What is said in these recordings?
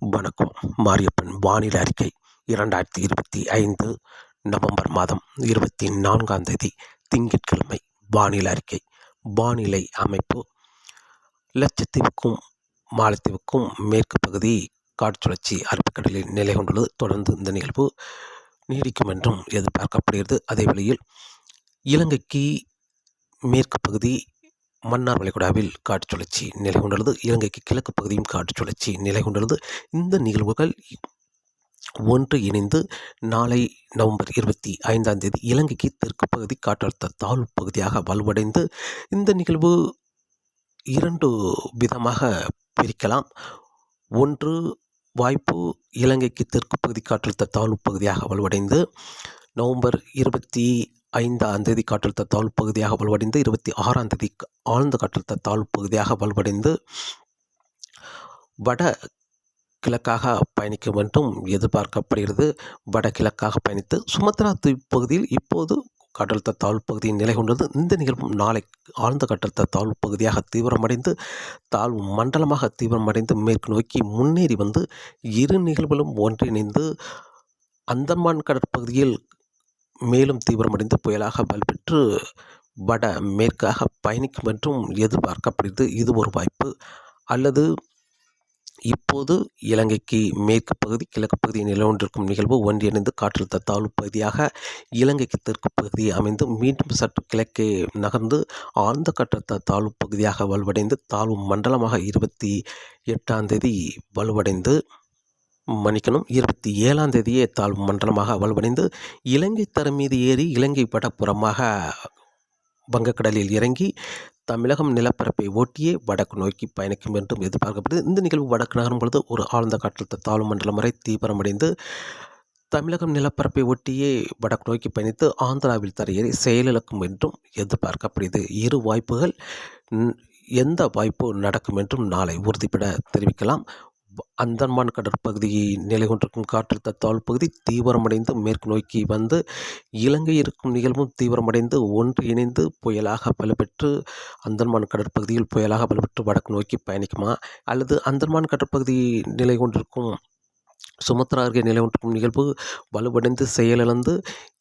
வணக்கம். மாரியப்பன் வானிலை அறிக்கை இரண்டாயிரத்தி இருபத்தி ஐந்து நவம்பர் மாதம் இருபத்தி நான்காம் தேதி திங்கட்கிழமை. வானிலை அறிக்கை வானிலை அமைப்பு. லட்சத்தீவுக்கும் மாலத்தீவுக்கும் மேற்கு பகுதி காற்றுழற்சி அரபிக்கடலில் நிலை கொண்டுள்ளது. தொடர்ந்து இந்த நிகழ்வு நீடிக்கும் என்றும் எதிர்பார்க்கப்படுகிறது. அதே வேளையில் இலங்கைக்கு மேற்கு பகுதி மன்னார் வளைகுடாவில் காற்று சுழற்சி நிலை கொண்டுள்ளது இலங்கைக்கு கிழக்கு பகுதியும் காற்று சுழற்சி நிலை கொண்டுள்ளது இந்த நிகழ்வுகள் ஒன்று இணைந்து நாளை நவம்பர் இருபத்தி ஐந்தாம் தேதி இலங்கைக்கு தெற்கு பகுதி காற்றழுத்த தாழ்வு பகுதியாக வலுவடைந்து இந்த நிகழ்வு இரண்டு விதமாக பிரிக்கலாம். ஒன்று வாய்ப்பு இலங்கைக்கு தெற்கு பகுதி காற்றழுத்த தாழ்வு பகுதியாக வலுவடைந்து நவம்பர் இருபத்தி ஐந்தாம் தேதி காற்றழுத்த தாழ்வு பகுதியாக வலுவடைந்து இருபத்தி ஆறாம் தேதி ஆழ்ந்த காற்றழுத்த தாழ்வு பகுதியாக வலுவடைந்து வட கிழக்காக பயணிக்கும் என்றும் எதிர்பார்க்கப்படுகிறது. வடகிழக்காக பயணித்து சுமத்ரா தீவு பகுதியில் இப்போது காற்றழுத்த தாழ்வு பகுதியின் நிலை கொண்டது. இந்த நிகழ்வும் நாளை ஆழ்ந்த காற்றழுத்த தாழ்வு பகுதியாக தீவிரமடைந்து தாழ்வு மண்டலமாக தீவிரமடைந்து மேற்கு நோக்கி முன்னேறி வந்து இரு நிகழ்வுகளும் ஒன்றிணைந்து அந்தமான் கடற்பகுதியில் மேலும் தீவிரமடைந்து புயலாக வலுப்பெற்று வட மேற்காக பயணிக்கும் என்றும் எதிர்பார்க்கப்படுகிறது. இது ஒரு வாய்ப்பு. அல்லது இப்போது இலங்கைக்கு மேற்கு பகுதி கிழக்கு பகுதி நிலவொன்றிருக்கும் நிகழ்வு ஒன்றிணைந்து காற்றழுத்த தாழ்வு பகுதியாக இலங்கைக்கு தெற்கு பகுதி அமைந்து மீண்டும் சற்று கிழக்கே நகர்ந்து ஆழ்ந்த காற்றழுத்த தாழ்வு பகுதியாக வலுவடைந்து தாழ்வு மண்டலமாக இருபத்தி எட்டாம் தேதி வலுவடைந்து மன்னிக்கணும். இருபத்தி ஏழாம் தேதியே தாழ்வு மண்டலமாக வலுவடைந்து இலங்கை தர மீது ஏறி இலங்கை வடப்புறமாக வங்கக்கடலில் இறங்கி தமிழகம் நிலப்பரப்பை ஓட்டியே வடக்கு நோக்கி பயணிக்கும் என்றும் எதிர்பார்க்கப்படுது. இந்த நிகழ்வு வடக்கு நகரும் பொழுது ஒரு ஆழ்ந்த காற்றழுத்த தாழ்வு மண்டலம் வரை தீவிரமடைந்து தமிழகம் நிலப்பரப்பை ஒட்டியே வடக்கு நோக்கி பயணித்து ஆந்திராவில் தரையேறி செயலிழக்கும் என்றும் எதிர்பார்க்கப்படுகிறது இரு வாய்ப்புகள் எந்த வாய்ப்பு நடக்கும் என்றும் நாளை உறுதிப்பட தெரிவிக்கலாம். அந்தமான் கடற்பகுதியை நிலை கொண்டிருக்கும் காற்றழுத்த தாழ்வு பகுதி தீவிரமடைந்து மேற்கு நோக்கி வந்து இலங்கை இருக்கும் நிகழ்வும் தீவிரமடைந்து ஒன்று இணைந்து புயலாக பலப்பெற்று அந்தமான் கடற்பகுதியில் புயலாக பலப்பெற்று வடக்கு நோக்கி பயணிக்குமா? அல்லது அந்தமான் கடற்பகுதி நிலை கொண்டிருக்கும் சுமத்ரா அருகே நிலை கொண்டிருக்கும் நிகழ்வு வலுவடைந்து செயலிழந்து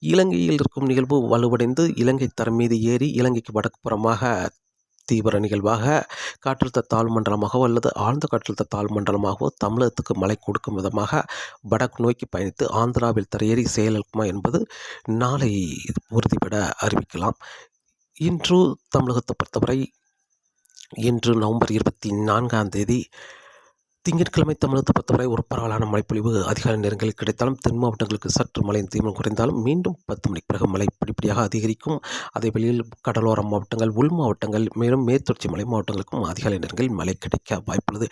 இலங்கையில் இருக்கும் நிகழ்வு வலுவடைந்து இலங்கை தரம் மீது ஏறி இலங்கைக்கு வடக்கு புறமாக தீவிர நிகழ்வாக காற்றழுத்த தாழ் மண்டலமாகவோ அல்லது ஆழ்ந்த காற்றழுத்த தாழ் மண்டலமாகவோ தமிழகத்துக்கு மழை கொடுக்கும் விதமாக வடக்கு நோக்கி பயணித்து ஆந்திராவில் தரையேறி செயலிழக்குமா என்பது நாளை உறுதிபட அறிவிக்கலாம். இன்று தமிழகத்தை பொறுத்தவரை இன்று நவம்பர் இருபத்தி நான்காம் தேதி திங்கட்கிழமை தமிழகத்தை பொறுத்தவரை ஒரு பரவலான மழைப்பொழிவு அதிகாலை நேரங்களில் கிடைத்தாலும் தென் மாவட்டங்களுக்கு சற்று மழையின் தீவிரம் குறைந்தாலும் மீண்டும் பத்து மணிக்கு பிறகு மழை படிப்படியாக அதிகரிக்கும். அதே வெளியில் கடலோர மாவட்டங்கள் உள் மாவட்டங்கள் மேலும் மேற்தொடர்ச்சி மலை மாவட்டங்களுக்கும் அதிகாலை நேரங்களில் மழை கிடைக்க வாய்ப்புள்ளது.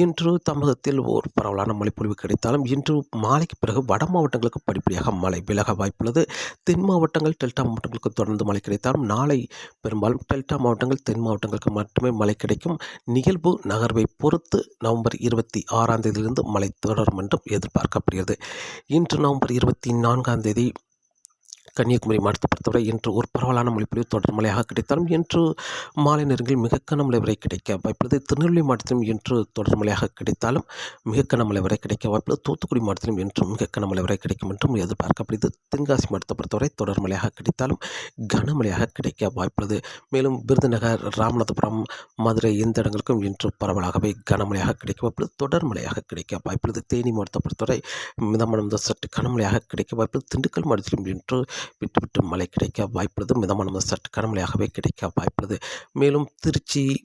இன்று தமிழகத்தில் ஒரு பரவலான மழைப்பொழிவு கிடைத்தாலும் இன்று மாலைக்கு பிறகு வட மாவட்டங்களுக்கு படிப்படியாக மழை விலக வாய்ப்புள்ளது. தென் மாவட்டங்கள் டெல்டா மாவட்டங்களுக்கு தொடர்ந்து மழை கிடைத்தாலும் நாளை பெரும்பாலும் டெல்டா மாவட்டங்கள் தென் மாவட்டங்களுக்கு மட்டுமே மழை கிடைக்கும். நிகழ்வு நகர்வை பொறுத்து நவம்பர் இருபத்தி ஆறாம் தேதியிலிருந்து மழை தொடரும் என்றும் எதிர்பார்க்கப்படுகிறது. இன்று நவம்பர் இருபத்தி நான்காம் தேதி கன்னியாகுமரி மாவட்டத்தை பொறுத்தவரை இன்று ஒரு பரவலான மொழிப்பொழிவு தொடர் மழையாக கிடைத்தாலும் இன்று மாலை நேரங்களில் மிக கனமழை வரை கிடைக்க வாய்ப்புள்ளது. திருநெல்வேலி மாவட்டத்திலும் இன்று தொடர் மழையாக கிடைத்தாலும் மிக கனமழை வரை கிடைக்க வாய்ப்புள்ளது. தூத்துக்குடி மாவட்டத்திலும் இன்று மிக கனமழை வரை கிடைக்கும் என்றும் எதிர்பார்க்கப்படுது தென்காசி மாவட்டத்தை பொறுத்தவரை தொடர் மழையாக கிடைத்தாலும் கனமழையாக கிடைக்க வாய்ப்புள்ளது. மேலும் விருதுநகர் ராமநாதபுரம் மதுரை எந்த இடங்களுக்கும் இன்று பரவலாகவே கனமழையாக கிடைக்க வாய்ப்புள்ளது. தொடர் மழையாக கிடைக்க வாய்ப்புள்ளது. தேனி மாவட்டத்தை பொறுத்தவரை மிதமான சற்று கனமழையாக கிடைக்க வாய்ப்புள்ளது. திண்டுக்கல் மாவட்டத்திலும் இன்று விட்டு விட்டு மழை கிடைக்க வாய்ப்புள்ளது. மிதமான சற்று கனமழையாகவே கிடைக்க வாய்ப்புள்ளது. மேலும் திருச்சி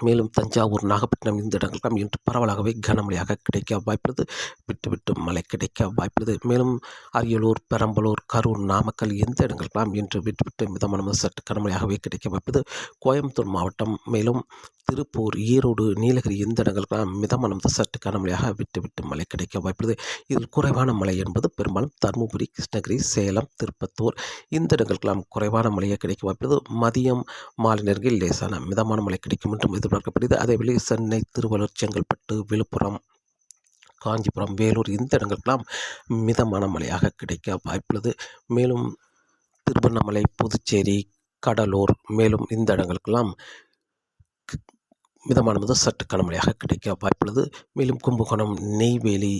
மேலும் தஞ்சாவூர் நாகப்பட்டினம் இந்த இடங்களுக்கெல்லாம் இன்று பரவலாகவே கனமழையாக கிடைக்க வாய்ப்புள்ளது. விட்டு விட்டு மழை கிடைக்க வாய்ப்புள்ளது. மேலும் அரியலூர் பெரம்பலூர் கரூர் நாமக்கல் எந்த இடங்களுக்கெல்லாம் இன்று விட்டு விட்டு மிதமான சற்று கனமழையாகவே கிடைக்க வாய்ப்புள்ளது. கோயம்புத்தூர் மாவட்டம் மேலும் திருப்பூர் ஈரோடு நீலகிரி இந்த இடங்களுக்கெல்லாம் மிதமான சற்று கனமழையாக விட்டு விட்டு மழை கிடைக்க வாய்ப்புள்ளது. இதில் குறைவான மழை என்பது பெரும்பாலும் தருமபுரி கிருஷ்ணகிரி சேலம் திருப்பத்தூர் இந்த இடங்களுக்கெல்லாம் குறைவான மழையாக கிடைக்க வாய்ப்புள்ளது. மதியம் மாலை நேரங்களில் லேசான மிதமான மழை கிடைக்கும் என்றும் எதிர்பார்க்கப்படுகிறது. அதேவேளை சென்னை திருவள்ளூர் செங்கல்பட்டு விழுப்புரம் காஞ்சிபுரம் வேலூர் இந்த இடங்களுக்கெல்லாம் மிதமான மழையாக கிடைக்க வாய்ப்புள்ளது. மேலும் திருவண்ணாமலை புதுச்சேரி கடலூர் மேலும் இந்த இடங்களுக்கெல்லாம் மிதமான சற்று கனமழையாக கிடைக்க வாய்ப்புள்ளது. மேலும் கும்பகோணம் நெய்வேலி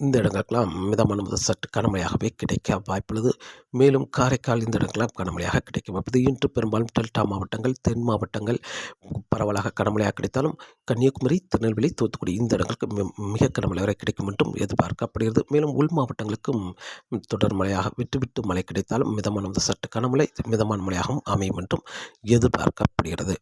இந்த இடங்களுக்கெல்லாம் மிதமான முதல் சற்று கனமழையாகவே கிடைக்க வாய்ப்புள்ளது. மேலும் காரைக்கால் இந்த இடங்கள்லாம் கனமழையாக கிடைக்க வாய்ப்புள்ளது. இன்று பெரும்பாலும் டெல்டா மாவட்டங்கள் தென் மாவட்டங்கள் பரவலாக கனமழையாக கிடைத்தாலும் கன்னியாகுமரி திருநெல்வேலி தூத்துக்குடி இந்த இடங்களுக்கு மிக கனமழை வரை கிடைக்கும் என்றும் எதிர்பார்க்கப்படுகிறது. மேலும் உள் மாவட்டங்களுக்கும் தொடர் மழையாக விட்டு விட்டு மழை கிடைத்தாலும் மிதமான முதல் சற்று கனமழை மிதமான மழையாகவும் அமையும் என்றும் எதிர்பார்க்கப்படுகிறது.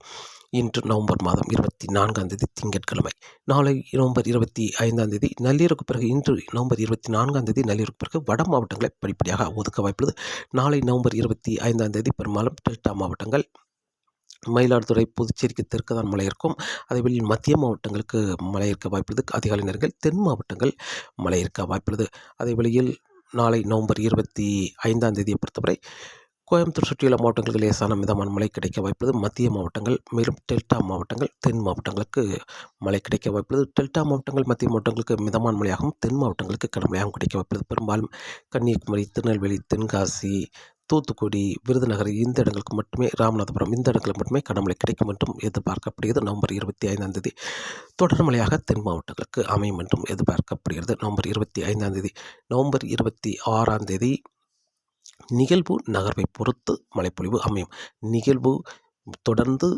இன்று நவம்பர் மாதம் இருபத்தி நான்காம் தேதி திங்கட்கிழமை. நாளை நவம்பர் இருபத்தி ஐந்தாம் தேதி நள்ளிரவுக்கு பிறகு இன்று நவம்பர் இருபத்தி நான்காம் தேதி நள்ளிரவுக்கு பிறகு வட மாவட்டங்களை படிப்படியாக ஒதுக்க வாய்ப்புள்ளது. நாளை நவம்பர் இருபத்தி ஐந்தாம் தேதி பெரும்பாலும் டெல்டா மாவட்டங்கள் மயிலாடுதுறை புதுச்சேரிக்கு தெற்கு தான் மழை இருக்கும் அதேபோல் மத்திய மாவட்டங்களுக்கு மழை இருக்க வாய்ப்புள்ளது. அதிகாலை நேரங்கள் தென் மாவட்டங்கள் மழை இருக்க வாய்ப்புள்ளது. அதே வழியில் நாளை நவம்பர் இருபத்தி ஐந்தாம் தேதியை பொறுத்தவரை கோயம்புத்தூர் சுற்றியுள்ள மாவட்டங்களுக்கு லேசான மிதமான மழை கிடைக்க வாய்ப்புள்ளது. மத்திய மாவட்டங்கள் மேலும் டெல்டா மாவட்டங்கள் தென் மாவட்டங்களுக்கு மழை கிடைக்க வாய்ப்புள்ளது. டெல்டா மாவட்டங்கள் மத்திய மாவட்டங்களுக்கு மிதமான மழையாகவும் தென் மாவட்டங்களுக்கு கனமழையாகவும் கிடைக்க வாய்ப்புள்ளது. பெரும்பாலும் கன்னியாகுமரி திருநெல்வேலி தென்காசி தூத்துக்குடி விருதுநகர் இந்த இடங்களுக்கு மட்டுமே ராமநாதபுரம் இந்த இடங்களுக்கு மட்டுமே கனமழை கிடைக்கும் என்றும் எதிர்பார்க்கப்படுகிறது. நவம்பர் இருபத்தி ஐந்தாம் தேதி தொடர் மழையாக தென் மாவட்டங்களுக்கு அமையும் என்றும் எதிர்பார்க்கப்படுகிறது. நவம்பர் இருபத்தி ஐந்தாம் தேதி நவம்பர் இருபத்தி ஆறாம் தேதி நிகழ்வு நகர்வை பொறுத்து மழைப்பொழிவு அமையும். நிகழ்வு தொடர்ந்து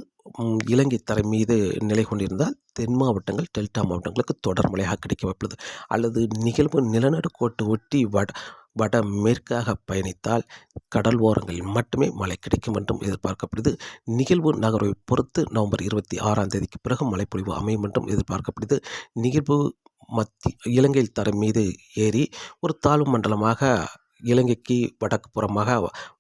இலங்கை தரை மீது நிலை கொண்டிருந்தால் தென் மாவட்டங்கள் டெல்டா மாவட்டங்களுக்கு தொடர் மழையாக கிடைக்க வாய்ப்புள்ளது. அல்லது நிகழ்வு நிலநடுக்கோட்டு ஒட்டி வட வட மேற்காக பயணித்தால் கடல் ஓரங்களில் மட்டுமே மழை கிடைக்கும் என்றும் எதிர்பார்க்கப்படுது. நிகழ்வு நகர்வை பொறுத்து நவம்பர் இருபத்தி ஆறாம் தேதிக்கு பிறகு மழைப்பொழிவு அமையும் என்றும் எதிர்பார்க்கப்படுது. நிகழ்வு மத்தி இலங்கையில் தரை மீது ஏறி ஒரு தாழ்வு மண்டலமாக இலங்கைக்கு வடக்கு புறமாக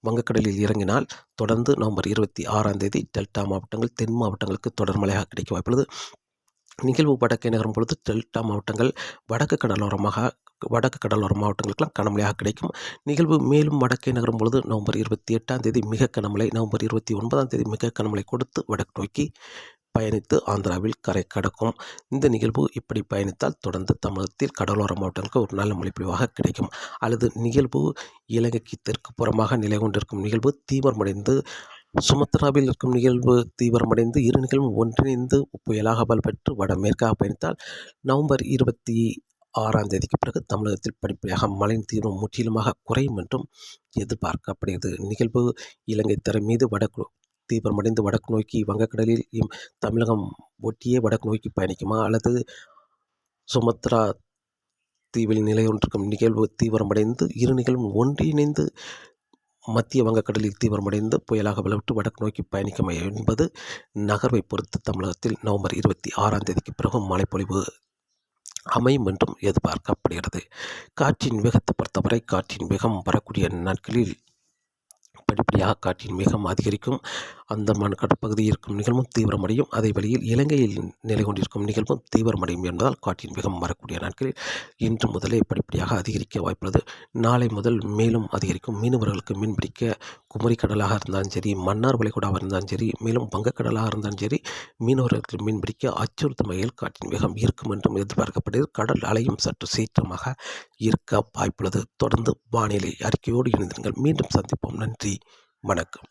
வங்கக்கடலில் இறங்கினால் தொடர்ந்து நவம்பர் இருபத்தி ஆறாம் தேதி டெல்டா மாவட்டங்கள் தென் மாவட்டங்களுக்கு தொடர் மழையாக கிடைக்க வாய்ப்புள்ளது. நிகழ்வு வடக்கே நகரும் பொழுது டெல்டா மாவட்டங்கள் வடக்கு கடலோரமாக வடக்கு கடலோர மாவட்டங்களுக்கெல்லாம் கனமழையாக கிடைக்கும். நிகழ்வு மேலும் வடக்கே நகரும் பொழுது நவம்பர் இருபத்தி எட்டாம் தேதி மிக கனமழை நவம்பர் இருபத்தி ஒன்பதாம் தேதி மிக கனமழை கொடுத்து வடக்கு நோக்கி பயணித்து ஆந்திராவில் கரை கடக்கும். இந்த நிகழ்வு இப்படி பயணித்தால் தொடர்ந்து தமிழகத்தில் கடலோர மாவட்டங்களுக்கு ஒரு நல்ல மொழிப்பிழிவாக கிடைக்கும். அல்லது நிகழ்வு இலங்கைக்கு தெற்கு புறமாக நிலை கொண்டிருக்கும் நிகழ்வு தீவிரமடைந்து சுமத்ராவில் இருக்கும் நிகழ்வு தீவிரமடைந்து இரு நிகழ்வும் ஒன்றிணைந்து புயலாக பல்பெற்று வடமேற்காக பயணித்தால் நவம்பர் இருபத்தி ஆறாம் தேதிக்கு பிறகு தமிழகத்தில் படிப்படியாக மழையின் தீவிரம் முற்றிலுமாக குறையும் என்றும் எதிர்பார்க்கப்படுகிறது. நிகழ்வு இலங்கை தரை மீது வடக்கு தீவிரமடைந்து வடக்கு நோக்கி வங்கக்கடலில் இம் தமிழகம் ஒட்டியே வடக்கு நோக்கி பயணிக்குமா? அல்லது சுமத்ரா தீவில் நிலையொன்றிருக்கும் நிகழ்வு தீவிரமடைந்து இரு நிகழ்வும் ஒன்றிணைந்து மத்திய வங்கக்கடலில் தீவிரமடைந்து புயலாக வலுவிட்டு வடக்கு நோக்கி பயணிக்கும் என்பது நகர்வை பொறுத்து தமிழகத்தில் நவம்பர் இருபத்தி ஆறாம் தேதிக்கு பிறகு மழைப்பொழிவு அமையும் என்றும் எதிர்பார்க்கப்படுகிறது. காற்றின் வேகத்தை பொறுத்தவரை காற்றின் வேகம் வரக்கூடிய நாட்களில் படிப்படியாக காற்றின் வேகம் அதிகரிக்கும். அந்தமான் கடற்பகுதியில் இருக்கும் நிகழ்வும் தீவிரமடையும். அதே வழியில் இலங்கையில் நிலை கொண்டிருக்கும் நிகழ்வும் தீவிரமடையும் என்பதால் காற்றின் வேகம் வரக்கூடிய நாட்களில் இன்று முதலே படிப்படியாக அதிகரிக்க வாய்ப்புள்ளது. நாளை முதல் மேலும் அதிகரிக்கும் மீனவர்களுக்கு மீன்பிடிக்க குமரி கடலாக இருந்தாலும் சரி மன்னார் வளைகுடாவாக இருந்தாலும் சரி மேலும் வங்கக்கடலாக இருந்தாலும் சரி மீனவர்களுக்கு மீன்பிடிக்க அச்சுறுத்தும் வகையில் காற்றின் வேகம் இருக்கும் என்றும் எதிர்பார்க்கப்படுகிறது. கடல் அலையும் சற்று சீற்றமாக இருக்க வாய்ப்புள்ளது. தொடர்ந்து வானிலை அறிக்கையோடு இணைந்திருங்கள். மீண்டும் சந்திப்போம். நன்றி. வணக்கம்.